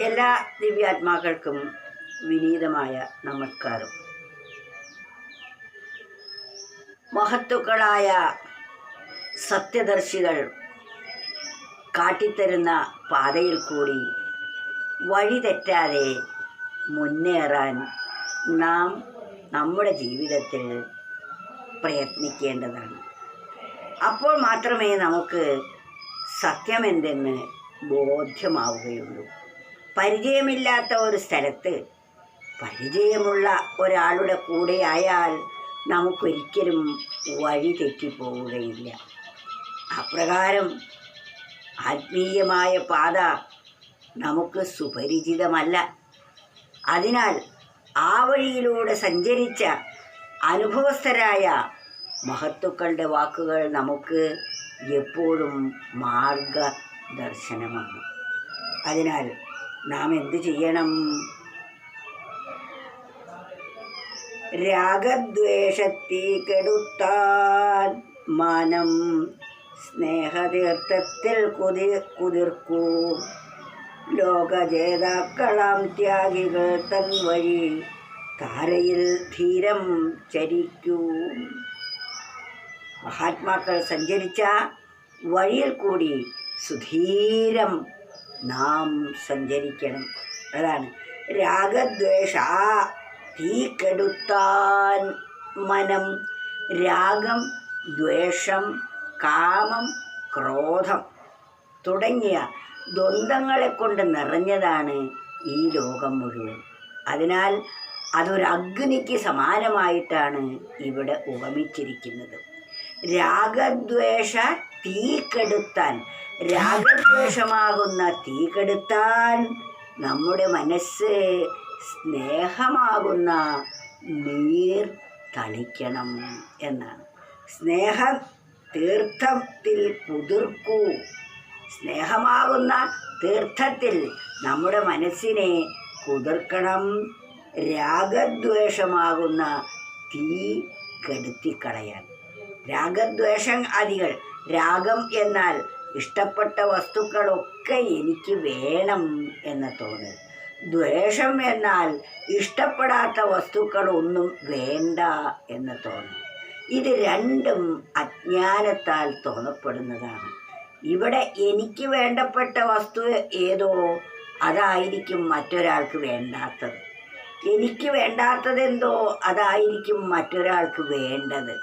എല്ലാ ദിവ്യാത്മാക്കൾക്കും വിനീതമായ നമസ്കാരം. മഹത്തുക്കളായ സത്യദർശികൾ കാട്ടിത്തരുന്ന പാതയിൽ കൂടി വഴി തെറ്റാതെ മുന്നേറാൻ നാം നമ്മുടെ ജീവിതത്തിൽ പ്രയത്നിക്കേണ്ടതാണ്. അപ്പോൾ മാത്രമേ നമുക്ക് സത്യമെന്തെന്ന് ബോധ്യമാവുകയുള്ളൂ. പരിചയമില്ലാത്ത ഒരു സ്ഥലത്ത് പരിചയമുള്ള ഒരാളുടെ കൂടെ ആയാൽ നമുക്കൊരിക്കലും വഴി തെറ്റിപ്പോവുകയില്ല. അപ്രകാരം ആത്മീയമായ പാത നമുക്ക് സുപരിചിതമല്ല. അതിനാൽ ആ വഴിയിലൂടെ സഞ്ചരിച്ച അനുഭവസ്ഥരായ മഹത്തുക്കളുടെ വാക്കുകൾ നമുക്ക് എപ്പോഴും മാർഗദർശനമാണ്. അതിനാൽ നാം എന്ത് ചെയ്യണം? രാഗദ്വേഷത്തി കെടുത്താൻ മാനം സ്നേഹതീർത്ഥത്തിൽ കുതി കുതിർക്കൂ. ലോകജേതാക്കളാം ത്യാഗികൾ തൻ വഴി താരയിൽ ധീരം ചരിക്കൂ. മഹാത്മാക്കൾ സഞ്ചരിച്ച വഴിയിൽ കൂടി സുധീരം നാം സഞ്ചരിക്കണം. അതാണ്. രാഗദ്വേഷ തീ കെടുത്താൻ മനം. രാഗം ദ്വേഷം കാമം ക്രോധം തുടങ്ങിയ ദ്വന്ദ്ങ്ങളെ കൊണ്ട് നിറഞ്ഞതാണ് ഈ ലോകം മുഴുവൻ. അതിനാൽ അതൊരു അഗ്നിക്ക് സമാനമായിട്ടാണ് ഇവിടെ ഉപമിച്ചിരിക്കുന്നത്. രാഗദ്വേഷ തീ കെടുത്താൻ രാഗദ്വേഷമാകുന്ന തീ കെടുത്താൻ നമ്മുടെ മനസ്സ് സ്നേഹമാകുന്ന നീർ തളിക്കണം എന്നാണ്. സ്നേഹം തീർത്ഥത്തിൽ കുതിർക്കൂ സ്നേഹമാകുന്ന തീർത്ഥത്തിൽ നമ്മുടെ മനസ്സിനെ കുതിർക്കണം. രാഗദ്വേഷമാകുന്ന തീ കെടുത്തിക്കളയാൻ. രാഗദ്വേഷം ആദികൾ രാഗം എന്നാൽ ഇഷ്ടപ്പെട്ട വസ്തുക്കളൊക്കെ എനിക്ക് വേണം എന്ന് തോന്നൽ ദ്വേഷം എന്നാൽ ഇഷ്ടപ്പെടാത്ത വസ്തുക്കളൊന്നും വേണ്ട എന്ന് തോന്നൽ ഇത് രണ്ടും അജ്ഞാനത്താൽ തോന്നപ്പെടുന്നതാണ്. ഇവിടെ എനിക്ക് വേണ്ടപ്പെട്ട വസ്തു ഏതോ അതായിരിക്കും മറ്റൊരാൾക്ക് വേണ്ടാത്തത്. എനിക്ക് വേണ്ടാത്തതെന്തോ അതായിരിക്കും മറ്റൊരാൾക്ക് വേണ്ടത്.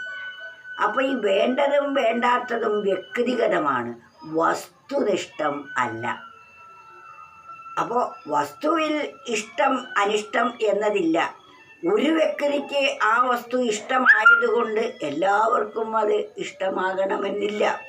അപ്പോൾ ഈ വേണ്ടതും വേണ്ടാത്തതും വ്യക്തിഗതമാണ്. വസ്തുനിഷ്ഠം അല്ല. അപ്പോൾ വസ്തുവിൽ ഇഷ്ടം അനിഷ്ടം എന്നതില്ല. ഒരു വ്യക്തിക്ക് ആ വസ്തു ഇഷ്ടമായതുകൊണ്ട് എല്ലാവർക്കും അത് ഇഷ്ടമാകണമെന്നില്ല.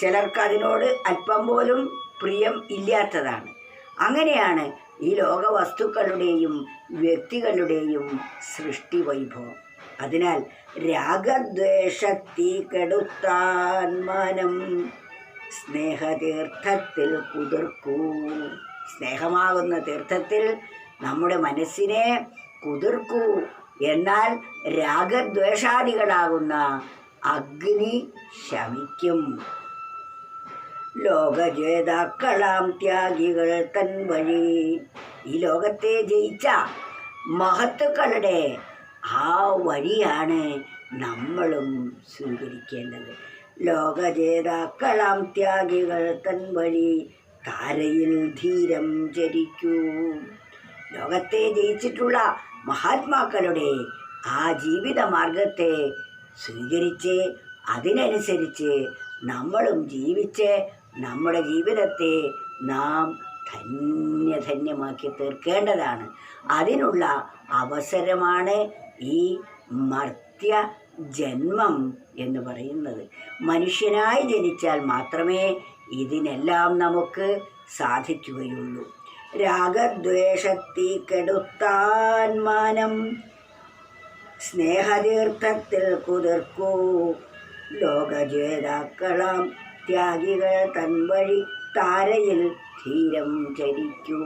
ചിലർക്ക് അതിനോട് അല്പം പോലും പ്രിയം ഇല്ലാത്തതാണ്. അങ്ങനെയാണ് ഈ ലോക വസ്തുക്കളുടെയും വ്യക്തികളുടെയും സൃഷ്ടി വൈഭവം. അതിനാൽ രാഗദ്വേഷത്തി കെടുത്താൻ മനം സ്നേഹതീർത്ഥത്തിൽ കുതിർക്കൂ. സ്നേഹമാകുന്ന തീർത്ഥത്തിൽ നമ്മുടെ മനസ്സിനെ കുതിർക്കൂ. എന്നാൽ രാഗദ്വേഷാദികളാകുന്ന അഗ്നി ശമിക്കും. ലോകജേതാക്കളാം ത്യാഗികൾ തൻ വഴി. ഈ ലോകത്തെ ജയിച്ച മഹത്തുക്കളുടെ ആ വഴിയാണ് നമ്മളും സ്വീകരിക്കേണ്ടത്. ലോകജേതാക്കളാം ത്യാഗികൾ തൻ വഴി താരയിൽ ധീരം ചരിക്കൂ ലോകത്തെ ജയിച്ചിട്ടുള്ള മഹാത്മാക്കളുടെ ആ ജീവിത മാർഗത്തെ സ്വീകരിച്ച് അതിനനുസരിച്ച് നമ്മളും ജീവിച്ച് നമ്മുടെ ജീവിതത്തെ നാം ധന്യധന്യമാക്കി തീർക്കേണ്ടതാണ്. അതിനുള്ള അവസരമാണ് ഈ മർത്യ ജന്മം എന്ന് പറയുന്നത്. മനുഷ്യനായി ജനിച്ചാൽ മാത്രമേ ഇതിനെല്ലാം നമുക്ക് സാധിക്കുകയുള്ളൂ. രാഗദ്വേഷത്തി കെടുത്താൻ സ്നേഹതീർത്ഥത്തിൽ കുതിർക്കൂ. ലോകജേതാക്കളാം ത്യാഗികൾ തൻ വഴി താരയിൽ ധീരം ചരിക്കൂ.